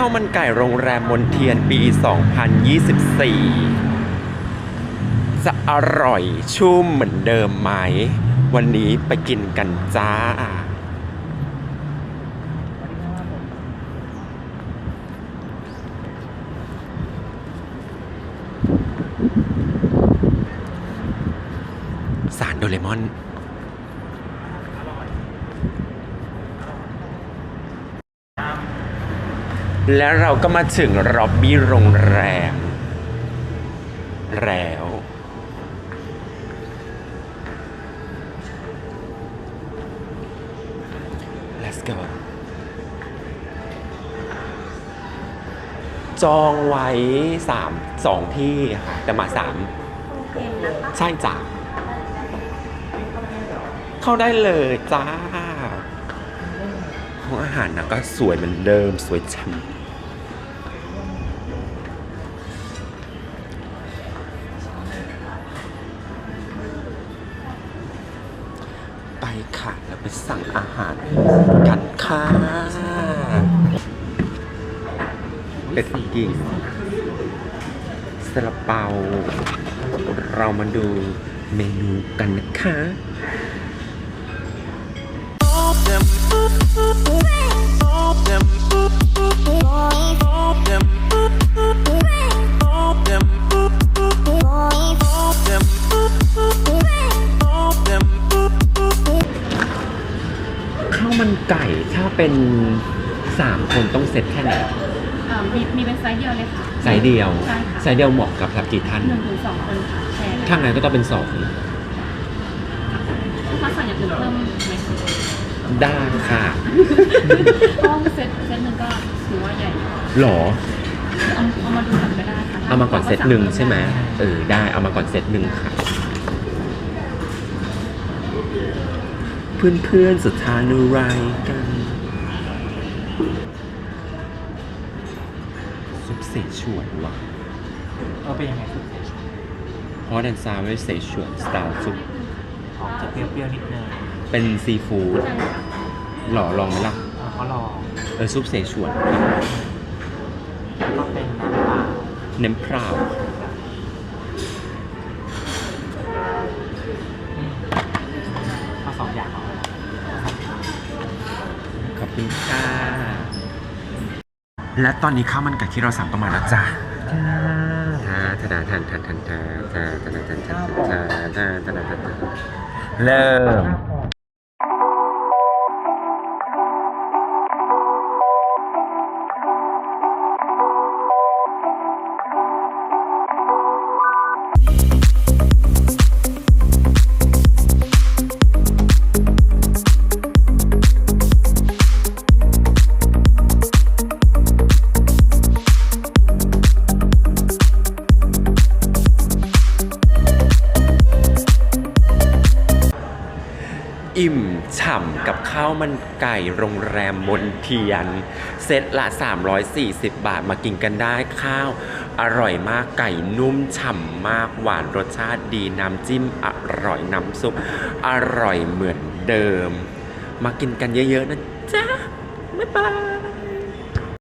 ข้าวมันไก่โรงแรมมนเทียนปี 2024 จะอร่อยชุ่มเหมือนเดิมไหม วันนี้ไปกินกันจ้า สารโดเรมอน แล้วเราก็มาถึงร็อบบี้โรงแรม แล้ว let's go จองไว้สามสองที่ค่ะ แต่มาสามใช่จ้ะเข้าได้เลยจ้าห้องอาหารนะก็สวยเหมือนเดิมสวยช่ำ ค่ะ แล้วไปสั่งอาหารกันค่ะเป็ดปักกิ่งซาลาเปา เรามาดูเมนูกันนะคะ ไก่ถ้าเป็นสามคนต้องเซ็ตแค่ไหนเอ่อมีมีเป็นไซส์เดียวเลยค่ะไซส์เดียวใช่ค่ะไซส์เดียวเหมาะกับสักกี่ท่านหนึ่งถึงสองคนค่ะแชร์ข้างในก็ต้องเป็นสองถ้าสั่งอย่างอื่นเพิ่มไหมคะได้ค่ะก็เซตเซตหนึ่งก็ถือว่าใหญ่หรอ เอาเอามาดูก่อนก็ได้ค่ะเอามาก่อนเซตหนึ่งใช่ไหมเออได้เอามาก่อนเซตหนึ่งค่ะ เพื่อนเพื่อนๆสุดทานุไรายกันซุปเสฉวนว่ะเออเป็นยังไงสุดเสชฮอตแอนด์ซาวเสฉวนสไตล์ซุปออกจะเปรี้ยวๆนิดนึงเป็นซีฟู้ดใช่ค่ะหล่อลองไหมล่ะแล้วก็ลองเออซุปเสฉวนแล้วก็เป็นน้ำเปล่าเน้นพรา คุณค่ะ และตอนนี้ข้าวมันไก่ที่เราสั่งก็มาแล้วจ้าทาทาดาทันทันทันทาทาทาดาทันทันทาทาทาดาทันทันเริ่ม อิ่มฉ่ำกับข้าวมันไก่โรงแรมมนเทียน เซตละ 340 บาทมากินกันได้ข้าว อร่อยมากไก่นุ่มฉ่ำมากหวานรสชาติดีน้ำจิ้มอร่อยน้ำซุปอร่อยเหมือนเดิม มากินกันเยอะๆนะจ๊ะบ๊ายบาย